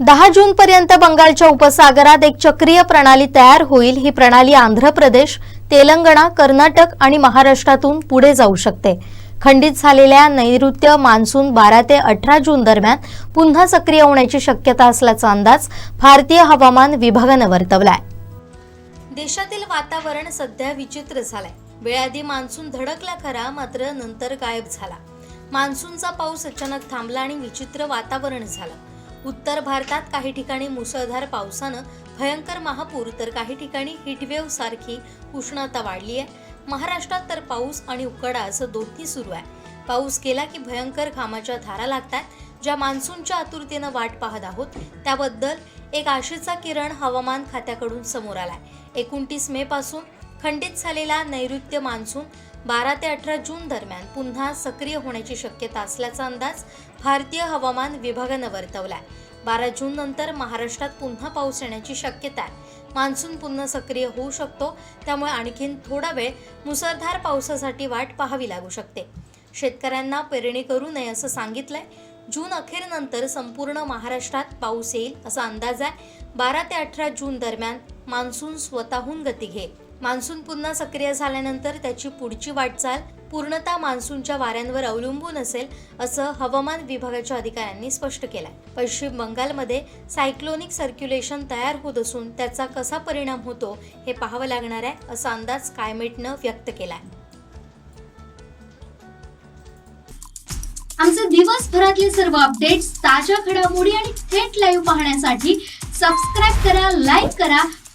दहा जून पर्यंत बंगालच्या उपसागरात एक चक्रीय प्रणाली तयार होईल. ही प्रणाली आंध्र प्रदेश तेलंगणा कर्नाटक आणि महाराष्ट्रातून पुढे जाऊ शकते. खंडित झालेल्या नैऋत्य मान्सून बारा ते अठरा जून दरम्यान पुन्हा सक्रिय होण्याची शक्यता असल्याचा अंदाज भारतीय हवामान विभागानं वर्तवलाय. देशातील वातावरण सध्या विचित्र झालंय. वेळाआधी मान्सून धडकला खरा मात्र नंतर गायब झाला. मान्सूनचा पाऊस अचानक थांबला आणि विचित्र वातावरण झालं. उत्तर भारतात काही ठिकाणी मुसळधार पावसानं भयंकर महापूर तर काही ठिकाणी हिटवेव्ह सारखी उष्णता वाढली आहे. महाराष्ट्रात तर पाऊस आणि उकडा असं दोन्ही सुरू आहे. पाऊस गेला की भयंकर घामाच्या धारा लागतात. ज्या मान्सूनच्या आतुरतेनं वाट पाहत आहोत त्याबद्दल एक आशेचा किरण हवामान खात्याकडून समोर आलाय. एकोणतीस मे पासून खंडित झालेला नैऋत्य मान्सून बारा ते अठरा जून दरम्यान पुन्हा सक्रिय होण्याची शक्यता असल्याचा अंदाज भारतीय हवामान विभागानं वर्तवलाय. बारा जून नंतर महाराष्ट्रात पुन्हा पाऊस येण्याची शक्यता आहे. मान्सून पुन्हा सक्रिय होऊ शकतो त्यामुळे आणखीन थोडा वेळ मुसळधार पावसासाठी वाट पाहावी लागू शकते. शेतकऱ्यांना पेरणी करू नये असं सांगितलंय. जून अखेरनंतर संपूर्ण महाराष्ट्रात पाऊस येईल असा अंदाज आहे. बारा ते अठरा जून दरम्यान मान्सून स्वतःहून गती घेईल. मान्सून पुन्हा सक्रिय झाल्यानंतर त्याची पुढची वाटचाल पूर्णतः मान्सूनच्या वाऱ्यांवर अवलंबून असेल असं हवामान विभागाच्या अधिकाऱ्यांनी स्पष्ट केलंय. पश्चिम बंगालमध्ये सायक्लोनिक सर्क्युलेशन तयार होत असून त्याचा कसा परिणाम होतो हे पाहावं लागणार आहे असा अंदाज कायमेटनं व्यक्त केलाय. आमचे दिवसभरातले सर्व अपडेट्स ताज्या घडामोडी आणि थेट लाईव्ह पाहण्यासाठी सबस्क्राईब करा लाईक करा